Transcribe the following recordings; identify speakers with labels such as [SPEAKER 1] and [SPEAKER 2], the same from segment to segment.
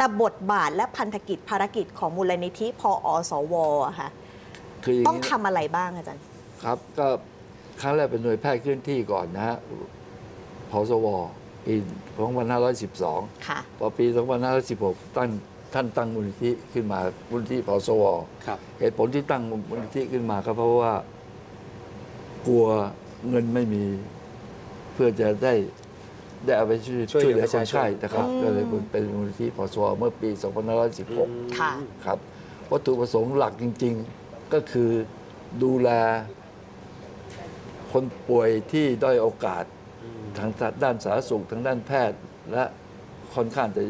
[SPEAKER 1] แต่บทบาทและพันธกิจภารกิจของมูลนิธิพอสวอะค่ะ
[SPEAKER 2] คืออย่าง
[SPEAKER 1] ต้อง
[SPEAKER 2] นี้
[SPEAKER 1] ทำอะไรบ้างอาจารย์
[SPEAKER 2] ครับ ก็ครั้งแรกเป็นหน่วยแพทย์เคลื่อนที่ก่อนนะฮะพสวปี2512
[SPEAKER 1] ค่ะ
[SPEAKER 2] พอปี 2516 ตั้งท่านตั้งมูลนิธิขึ้นมามูลนิธิพสว
[SPEAKER 3] ครับ
[SPEAKER 2] เหตุผลที่ตั้งมูลนิธิขึ้นมาก็เพราะว่า กลัวเงินไม่มี เพื่อจะได้ ได้เอาไปช่วย
[SPEAKER 3] ช่วยเหลือ
[SPEAKER 2] ช่วยเหลือ
[SPEAKER 3] ประ
[SPEAKER 2] ค
[SPEAKER 3] ชานชน
[SPEAKER 2] ไข้นะครับ
[SPEAKER 1] อืม
[SPEAKER 2] ก็เลยเป็นมูลนิธิพสวเมื่อปี 2516
[SPEAKER 1] ค่ะ
[SPEAKER 2] ครับวัตถุประสงค์หลักจริง ๆ ก็คือดูแลคนป่วยที่ด้อยโอกาสทางด้านสาธารณสุขทางด้านแพทย์ และค่อนข้างจะ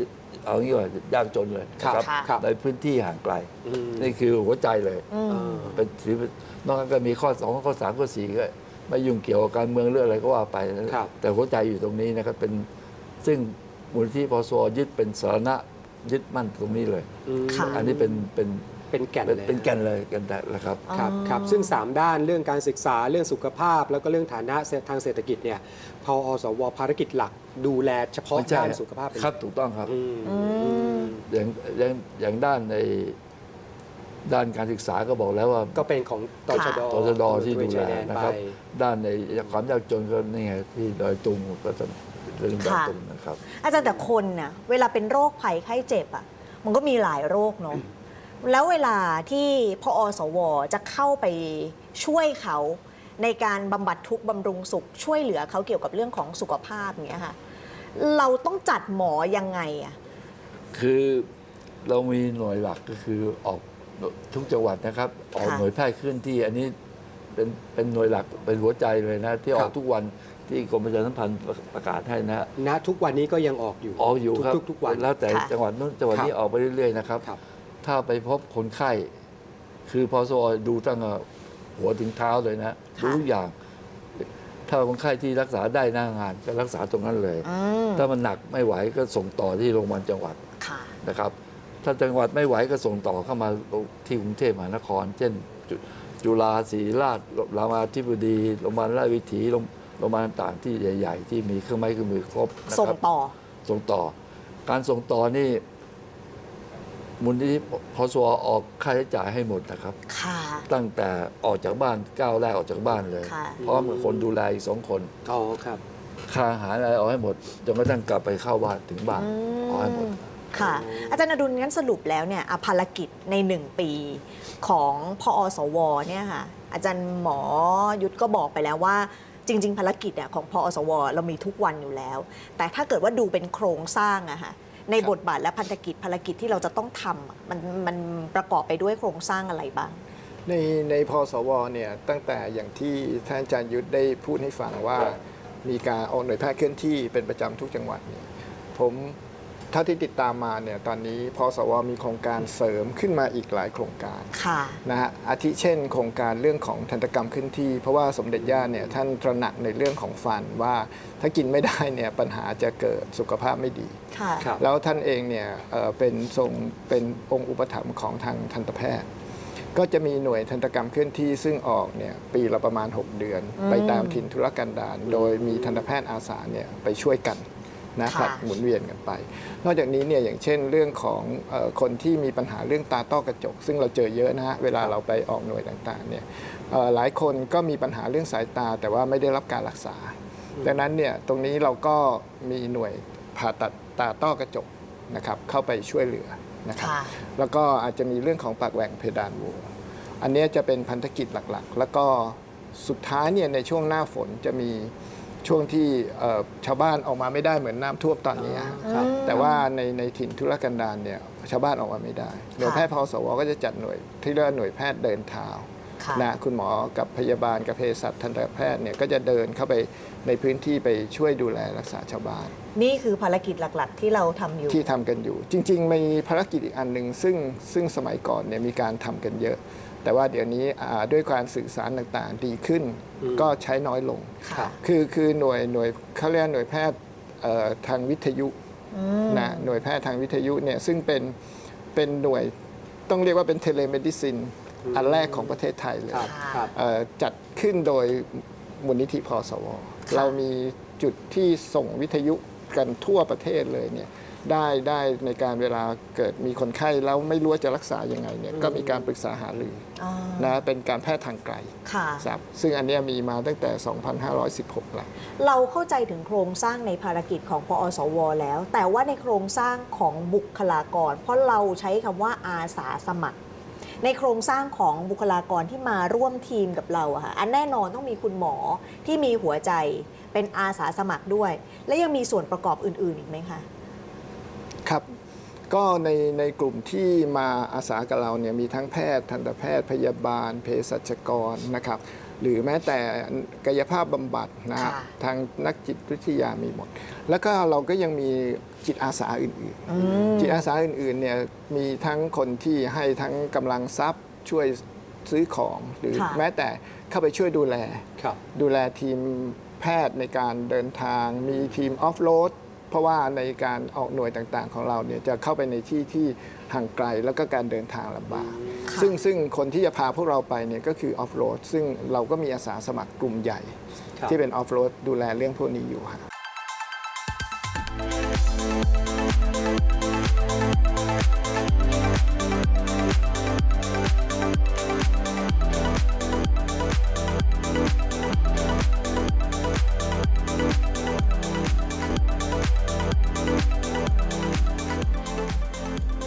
[SPEAKER 2] เอางี้ว่ายากจนเลยนะ
[SPEAKER 3] ครับ
[SPEAKER 2] ครับ
[SPEAKER 1] ค่ะ
[SPEAKER 2] ในพื้นที่ห่างไกล
[SPEAKER 3] อืม
[SPEAKER 2] นี่คือหัวใจเลย
[SPEAKER 1] อืม
[SPEAKER 3] อ่า
[SPEAKER 2] เป็นถือเป็นนอกจากก็มีข้อสองข้อสามข้อสี่ก็ ไม่ยุ่งเกี่ยวกับการเมืองเรื่องอะไรก็ว่าไปนะครับ แต่หัวใจอยู่ตรงนี้นะครับเป็นซึ่งมูลที่พสยึดเป็นสาระยึดมั่นตรงนี้เลย
[SPEAKER 3] อืม
[SPEAKER 1] ค่ะ
[SPEAKER 2] อันนี้เป็นเป็น
[SPEAKER 3] เป็นแก่น
[SPEAKER 2] เป็น
[SPEAKER 3] เลย
[SPEAKER 2] เป็นแก่นเลยแกันแต่ละครับ
[SPEAKER 3] ครับ
[SPEAKER 1] อ๋อ
[SPEAKER 3] ครับซึ่ง 3 ด้านเรื่องการศึกษาเรื่องสุขภาพ แล้วก็เรื่องฐานะทางเศรษฐกิจเนี่ยพออสวภารกิจหลักดูแลเฉพาะ
[SPEAKER 2] ไม่ใช่
[SPEAKER 3] ด้านสุขภาพเป็น
[SPEAKER 2] ครับถูกต้องครับ
[SPEAKER 3] อืม
[SPEAKER 1] อืม
[SPEAKER 2] อย่างอย่างอย่างด้านใน ด้านการศึกษาก็บอกแล้วว่า
[SPEAKER 3] ก็เป็นของตชด
[SPEAKER 2] ตชดที่ดู
[SPEAKER 3] ชา
[SPEAKER 2] แล
[SPEAKER 3] ยแดน
[SPEAKER 2] นะ
[SPEAKER 3] ไป
[SPEAKER 2] ครับ ด้านในความยากจนก็นี่ไงที่ดอยตุงก็จะเรื่องดอย
[SPEAKER 1] ค่ะ
[SPEAKER 2] ตุงนะครับ
[SPEAKER 1] อาจารย์แต่คนน่ะเวลาเป็นโรคภัยไข้เจ็บอะมันก็มีหลายโรคเนาะแล้วเวลาที่พอสว จะเข้าไปช่วยเขาในการบำบัดทุกข์บำรุงสุข ช่วยเหลือเขาเกี่ยวกับเรื่องของสุขภาพเนี้ยค่ะเราต้องจัดหมอยังไงอะ
[SPEAKER 2] คือเรามีหน่วยหลักก็คือออก ทุกจังหวัดนะครับ ออก
[SPEAKER 1] ค่ะ
[SPEAKER 2] หน่วยแพทย์เคลื่อนที่อันนี้เป็นเป็นหน่วยหลักเป็นหัวใจเลยนะ ที่ออ
[SPEAKER 3] ครั
[SPEAKER 2] ก
[SPEAKER 3] บ
[SPEAKER 2] ทุกวันที่กรมประชาสัมพันธ์ประกาศให้นะ
[SPEAKER 3] ณทุกวันนี้ก็ยังออกอยู่
[SPEAKER 2] ออกอยู่ครับ
[SPEAKER 3] ทุกๆทุกวัน
[SPEAKER 2] แล้วแต่
[SPEAKER 1] ค่ะ
[SPEAKER 2] จังหวัดนู้นจังหวัดนี้
[SPEAKER 3] ครับ
[SPEAKER 2] ออกไปเรื่อยๆนะครับ
[SPEAKER 3] ครับ
[SPEAKER 2] ถ้าไปพบคนไข้ คือพอสวดูตั้งแต่หัวถึงเท้าเลยนะ
[SPEAKER 1] ค่ะ
[SPEAKER 2] ดูทุกอย่าง ถ้าคนไข้ที่รักษาได้หน้างานก็รักษาตรงนั้นเลย
[SPEAKER 1] อืม
[SPEAKER 2] ถ้ามันหนักไม่ไหวก็ส่งต่อที่โรงพยาบาลจังหวัด
[SPEAKER 1] ค่ะ
[SPEAKER 2] นะครับ ถ้าจังหวัดไม่ไหวก็ส่งต่อเข้ามาที่กรุงเทพมหานคร เช่นจุจุฬาศรีราชรามาธิบดีโรงพยาบาลราชวิถีโรงโรงพยาบาลต่างๆที่ใหญ่ ๆ ที่มีเครื่องไม้เครื่องมือครบนะ
[SPEAKER 1] ส่ง
[SPEAKER 2] ครับ
[SPEAKER 1] ต่อ
[SPEAKER 2] ส่งต่อ การส่งต่อนี่มูลนิธิพสวออกค่าใช้จ่ายให้หมดนะครับ
[SPEAKER 1] ค่ะ
[SPEAKER 2] ตั้งแต่ออกจากบ้านก้าวแรกออกจากบ้านเลย
[SPEAKER 1] ค่ะ
[SPEAKER 2] พร้อมกับคนดูแลอีกสองคน
[SPEAKER 3] อ๋อครับ
[SPEAKER 2] ค่าอาหารอะไรเอาให้หมดจนกระทั่งกลับไปเข้าบ้านถึงบ้านเอาให้หมด
[SPEAKER 1] ค่ะ อาจารย์อดุลงั้นสรุปแล้วเนี่ยอะภารกิจในหนึ่งปีของพอสวเนี่ยค่ะ อาจารย์หมอยุทธก็บอกไปแล้วว่า จริง ๆ ภารกิจอะของพอสว เรามีทุกวันอยู่แล้ว แต่ถ้าเกิดว่าดูเป็นโครงสร้างอะค่ะในบทบาทและพันธกิจภารกิจที่เราจะต้องทำอะมันมันประกอบไปด้วยโครงสร้างอะไรบ้าง
[SPEAKER 4] ในในพสวเนี่ยตั้งแต่อย่างที่ท่านอาจารย์ยุทธได้พูดให้ฟังว่า มีการออกหน่วยแพทย์เคลื่อนที่เป็นประจำทุกจังหวัดเนี่ยผม เท่าที่ติดตามมาเนี่ยตอนนี้พสวมีโครงการเสริมขึ้นมาอีกหลายโครงการ
[SPEAKER 1] ค่ะ
[SPEAKER 4] นะฮะอาทิเช่น โครงการเรื่องของทันตกรรมเคลื่อนที่ เพราะว่าสมเด็จย่าเนี่ยท่านตระหนักในเรื่องของฟันว่าถ้ากินไม่ได้เนี่ยปัญหาจะเกิดสุขภาพไม่ดี
[SPEAKER 1] ค่ะ
[SPEAKER 3] ครับ
[SPEAKER 4] แล้วท่านเองเนี่ยเอ่อเป็นทรงเป็นองค์อุปถัมภ์ของทางทันตแพทย์ ก็จะมีหน่วยทันตกรรมเคลื่อนที่ซึ่งออกเนี่ยปีละประมาณ 6 เดือน
[SPEAKER 1] อืม
[SPEAKER 4] ไปตามถิ่นธุรกันดารโดยมีทันตแพทย์อาสาเนี่ยไปช่วยกัน นะ
[SPEAKER 1] ค่ะ
[SPEAKER 4] ผลัดหมุนเวียนกันไป นอกจากนี้เนี่ยอย่างเช่นเรื่องของเออคนที่มีปัญหาเรื่องตาต้อกระจก ซึ่งเราเจอเยอะนะฮะเวลาเราไปออกหน่วยต่างๆเนี่ยเอ่อหลายคนก็มีปัญหาเรื่องสายตา แต่ว่าไม่ได้รับการรักษา ดังนั้นเนี่ยตรงนี้เราก็มีหน่วยผ่าตัดตาต้อกระจกนะครับเข้าไปช่วยเหลือนะครับ
[SPEAKER 1] ค่ะ
[SPEAKER 4] แล้วก็อาจจะมีเรื่องของปากแหว่งเพดานโหวอันเนี้ยจะเป็นพันธกิจหลักๆ แล้วก็สุดท้ายเนี่ยในช่วงหน้าฝนจะมี ช่วงที่เอ่อชาวบ้านออกมาไม่ได้เหมือนน้ำท่วมตอนนี้ฮะ
[SPEAKER 3] ครับ
[SPEAKER 4] แต่ว่าในในถิ่นธุรกันดารเนี่ยชาวบ้านออกมาไม่ได้หน่วยแพทย์พสวก็จะจัดหน่วยที่เรียกว่าหน่วยแพทย์เดินเท้า
[SPEAKER 1] ค่ะ
[SPEAKER 4] นะคุณหมอกับพยาบาลกับเภสัชทันตแพทย์เนี่ยก็จะเดินเข้าไปในพื้นที่ไปช่วยดูแลรักษาชาวบ้าน
[SPEAKER 1] นี่คือภารกิจหลัก ๆ ที่เราทำอยู่
[SPEAKER 4] ที่ทำกันอยู่ จริง ๆ มีภารกิจอีกอันหนึ่งซึ่งซึ่งสมัยก่อนเนี่ยมีการทำกันเยอะ แต่ว่าเดี๋ยวนี้อ่าด้วยการสื่อสารต่างๆ ดีขึ้น
[SPEAKER 3] อืม
[SPEAKER 4] ก็ใช้น้อยลง
[SPEAKER 1] ค่ะ
[SPEAKER 4] คือคือหน่วยหน่วยเขาเรียกหน่วยแพทย์เอ่อทางวิทยุ
[SPEAKER 1] อืม
[SPEAKER 4] นะหน่วยแพทย์ทางวิทยุเนี่ยซึ่งเป็นเป็นหน่วยต้องเรียกว่าเป็นเทเลเมดิซินอันแรกของประเทศไทยเลย
[SPEAKER 3] ครับครับ
[SPEAKER 4] เอ่อจัดขึ้นโดยมูลนิธิพสว เรามีจุดที่ส่งวิทยุกันทั่วประเทศเลยเนี่ย ได้ได้ในการเวลาเกิดมีคนไข้แล้วไม่รู้ว่าจะรักษายังไงเนี่ยก็มีการปรึกษาหารือ
[SPEAKER 1] อ่า
[SPEAKER 4] นะเป็นการแพทย์ทางไกล
[SPEAKER 1] ค่ะ
[SPEAKER 4] ครับซึ่งอันเนี้ยมีมาตั้งแต่ 2516แล้ว
[SPEAKER 1] เราเข้าใจถึงโครงสร้างในภารกิจของพอสว แล้ว แต่ว่าในโครงสร้างของบุคลากร เพราะเราใช้คำว่าอาสาสมัคร ในโครงสร้างของบุคลากรที่มาร่วมทีมกับเราอะค่ะอันแน่นอนต้องมีคุณหมอที่มีหัวใจเป็นอาสาสมัครด้วย และยังมีส่วนประกอบอื่นๆอีกไหมคะ
[SPEAKER 4] ครับก็ในในกลุ่มที่มาอาสากับเราเนี่ยมีทั้งแพทย์ทันตแพทย์พยาบาลเภสัชกรนะครับ หรือแม้แต่กายภาพบำบัดนะฮะ
[SPEAKER 1] ค่ะ
[SPEAKER 4] ทางนักจิตวิทยามีหมด แล้วก็เราก็ยังมีจิตอาสาอื่นๆจิตอาสาอื่นๆเนี่ยมีทั้งคนที่ให้ทั้งกำลังทรัพย์ช่วยซื้อของ หรือ
[SPEAKER 1] ค่ะ
[SPEAKER 4] แม้แต่เข้าไปช่วยดูแล
[SPEAKER 3] ครับ
[SPEAKER 4] ดูแลทีมแพทย์ในการเดินทาง มีทีมออฟโรด เพราะว่าในการออกหน่วยต่างๆ ของเราเนี่ยจะเข้าไปในที่ที่ห่างไกลแล้วก็การเดินทางลำบาก
[SPEAKER 1] ค่ะ
[SPEAKER 4] ซึ่งซึ่งคนที่จะพาพวกเราไปเนี่ยก็คือออฟโรดซึ่งเราก็มีอาสาสมัครกลุ่มใหญ่
[SPEAKER 3] ครับ
[SPEAKER 4] ที่เป็นออฟโรดดูแลเรื่องพวกนี้อยู่ฮะ